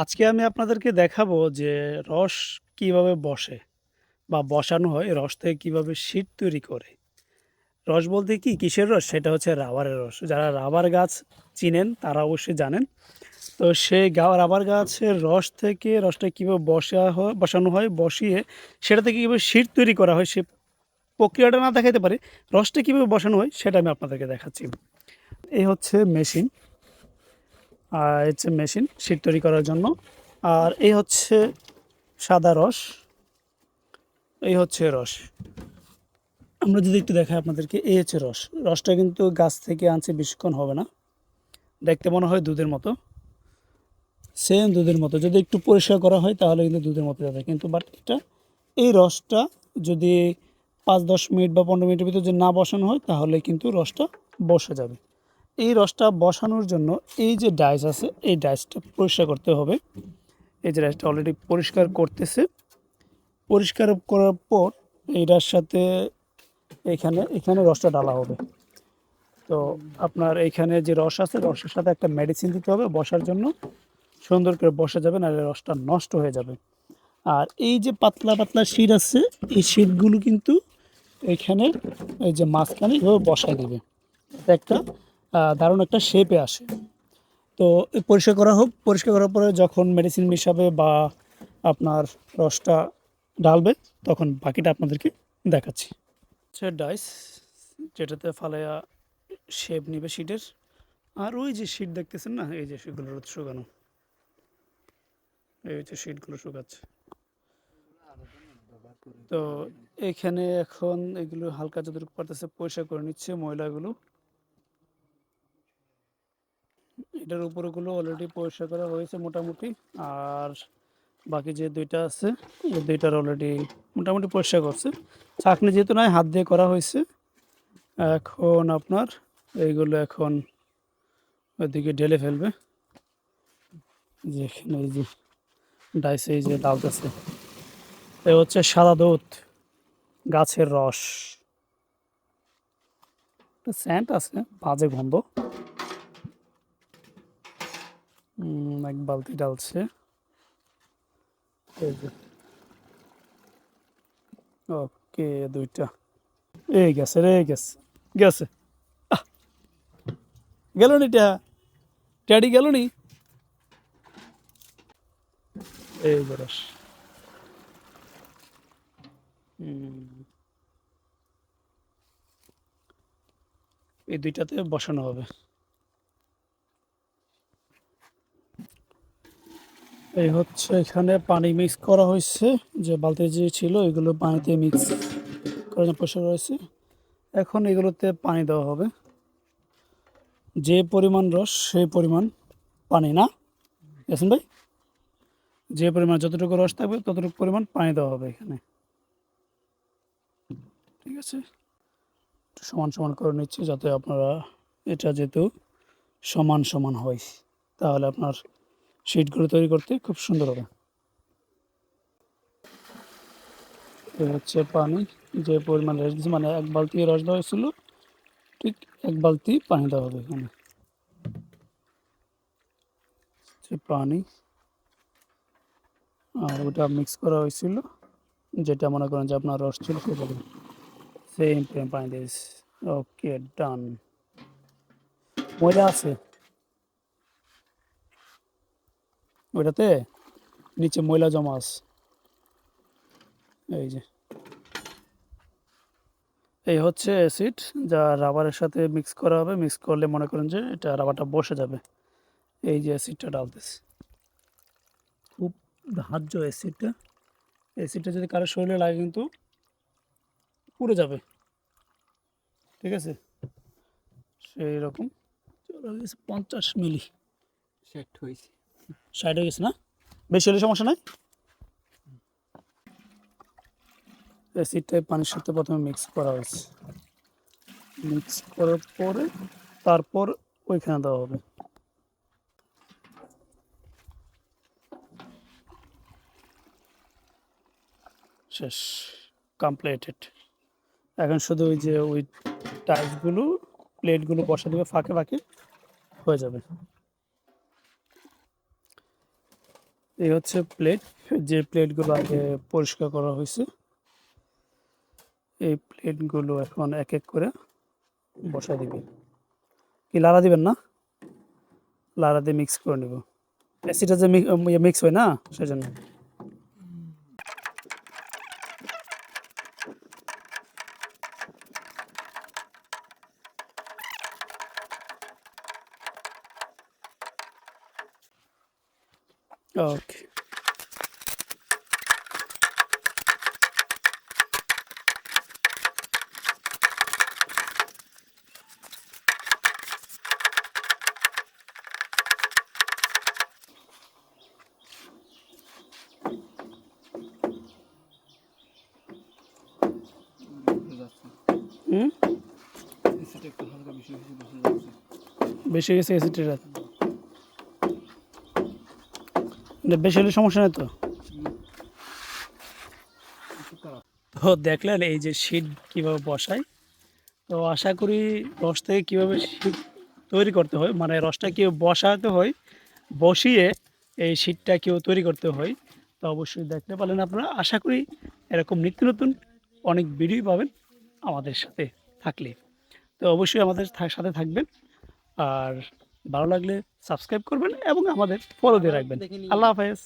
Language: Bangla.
আজকে আমি আপনাদেরকে দেখাবো যে রস কীভাবে বসে বা বসানো হয়, রস থেকে কীভাবে শীট তৈরি করে। রস বলতে কি? কিসের রস? সেটা হচ্ছে রাবারের রস। যারা রাবার গাছ চিনেন, তারা অবশ্যই জানেন। তো সেই রাবার গাছের রস থেকে, রসটা কীভাবে বসা হয় বসানো হয়, বসিয়ে সেটা থেকে কীভাবে শীট তৈরি করা হয়, সে প্রক্রিয়াটা না দেখাতে পারে। রসটা কীভাবে বসানো হয়, সেটা আমি আপনাদেরকে দেখাচ্ছি। এই হচ্ছে মেশিন। হচ্ছে মেশিন শীট তৈরি করার জন্য। আর এই হচ্ছে সাদা রস। এই হচ্ছে রস। আমরা যদি একটু দেখাই আপনাদেরকে, এই হচ্ছে রস। রসটা কিন্তু গাছ থেকে আনছে, বেশিক্ষণ হবে না। দেখতে মনে হয় দুধের মতো। সেম দুধের মতো। যদি একটু পরিষ্কার করা হয়, তাহলে কিন্তু দুধের মতো যাবে। কিন্তু বাট এটা, এই রসটা যদি পাঁচ দশ মিনিট বা পনেরো মিনিটের ভিতরে যদি না বসানো হয়, তাহলে কিন্তু রসটা বসে যাবে। এই রসটা বসানোর জন্য এই যে ডাইস আছে, এই ডাইসটা পরিষ্কার করতে হবে। এই যে ডাইসটা অলরেডি পরিষ্কার করতেছে। পরিষ্কার করার পর এইটার সাথে এখানে এখানে রসটা ডালা হবে। তো আপনার এইখানে যে রস আছে, রসের সাথে একটা মেডিসিন দিতে হবে বসার জন্য। সুন্দর করে বসা যাবে, নাহলে রসটা নষ্ট হয়ে যাবে। আর এই যে পাতলা পাতলা শিট আছে, এই শিটগুলো কিন্তু এখানে এই যে মাঝখানে এভাবে বসায় দেবে। একটা দারুণ একটা শেপে আসে। তো পরিষ্কার করা হোক, পরিষ্কার করার পরে যখন মেডিসিন মিশাবে বা আপনার রসটা ডালবে তখন বাকিটা আপনাদেরকে দেখাচ্ছি। হচ্ছে ডাইস যেটাতে ফালাইয়া শেপ নিবে শিটের আর ওই যে শিট দেখতেছেন না, এই যে সেগুলো রোদ শুকানো। এই হচ্ছে শিটগুলো শুকাচ্ছে। তো এখানে এখন এগুলো হালকা যতটুকু পারতেছে পরিষ্কার করে নিচ্ছে ময়লাগুলো। এটার উপরগুলো অলরেডি পরিষ্কার করা হয়েছে মোটামুটি। আর বাকি যে দুইটা আছে, এই দুইটার অলরেডি মোটামুটি পরিষ্কার করছে। চাকনি যেহেতু নয় হাত দিয়ে করা হয়েছে। এখন আপনার এইগুলো এখন ওইদিকে ঢেলে ফেলবে। যে এখানে এই যে ডাইসে এই যে ডালতেছে এ হচ্ছে সাদা দুধ, গাছের রস। স্যান্ট আছে, বাজে গন্ধ। এক বালতি ডালছে ওকে, দুইটা। এই গেছে রে গেছে গেছে! গেল নি ট্যাডি গেল নি? এই যে রস। হুম। এই দুইটাতে বসানো হবে। এই হচ্ছে এখানে পানি মিক্স করা হয়েছে, যে বালতি যে ছিল এগুলো পানিতে মিক্স করার পরিষ্কার রয়েছে। এখন এগুলোতে পানি দেওয়া হবে। যে পরিমাণ রস সেই পরিমাণ পানি, না? ইয়াসিন ভাই? যে পরিমাণ, যতটুকু রস থাকবে ততটুকু পরিমাণ পানি দেওয়া হবে এখানে। ঠিক আছে? সমান সমান করে নিচ্ছি যাতে আপনারা এটা যেহেতু সমান সমান হয়, তাহলে আপনার শিটগুলো তৈরি করতে খুব সুন্দর হবে। হচ্ছে পানি, যে পরিমাণ রস দিয়েছে মানে এক বালতি রস দেওয়া হয়েছিল, ঠিক এক বালতি পানি দেওয়া হবে এখানে। পানি। আর ওটা মিক্স করা হয়েছিল, যেটা মনে করেন যে আপনার রস ছিল সেটা সেম পানি দিয়েছি। ওকে ডান ময়দা আছে? ওইটাতে নিচে ময়লা জমা আছে। এই যে। এই হচ্ছে অ্যাসিড, যা রাবারের সাথে মিক্স করা হবে। মিক্স করলে মনে করেন যে এটা রাবারটা বসে যাবে। এই যে অ্যাসিডটা ডালতেছে। খুব ধার্য অ্যাসিডটা। অ্যাসিডটা যদি কারও শরীরে লাগে কিন্তু পুড়ে যাবে। ঠিক আছে? সেই রকম পঞ্চাশ মিলি। সেট হয়েছে। ষাট হয়ে গেছে না? বেশি হলে সমস্যা নাই? অ্যাসিডটা পানির সাথে প্রথমে মিক্স করা হয়েছে। মিক্স করার পরে তারপর ওইখানে দেওয়া হবে। শেষ। কমপ্লিটেড এখন শুধু ওই যে ওই টাইলসগুলো প্লেটগুলো বসা দেবে ফাঁকে ফাঁকে হয়ে যাবে। এই হচ্ছে প্লেট যে প্লেটগুলো আগে পরিষ্কার করা হয়েছে। এই প্লেটগুলো এখন এক এক করে বসা দিবে। কি, লাড়া দিবেন না? লাড়া দিয়ে মিক্স করে নেব। অ্যাসিডটা যে মিক্স হয় না, সেজন্য। ওকে বসে যাচ্ছে হুম এসিটা একটু হালকা বেশি বেশি বসে যাচ্ছে বেশি গেছে অ্যাসিডের বেশি হলে সমস্যা নেই তো? তো দেখলেন এই যে শীট কীভাবে বসায়। তো আশা করি রস থেকে কীভাবে শীট তৈরি করতে হয় মানে রসটা কেউ বসাতে হয়, বসিয়ে এই শীটটা কেউ তৈরি করতে হয়, তো অবশ্যই দেখতে পারলেন আপনারা। আশা করি এরকম নিত্য নতুন অনেক ভিডিও পাবেন আমাদের সাথে থাকলে। তো অবশ্যই আমাদের সাথে থাকবেন। আর ভালো লাগলে সাবস্ক্রাইব করবেন এবং আমাদের ফলো দিয়ে রাখবেন। আল্লাহ হাফেজ।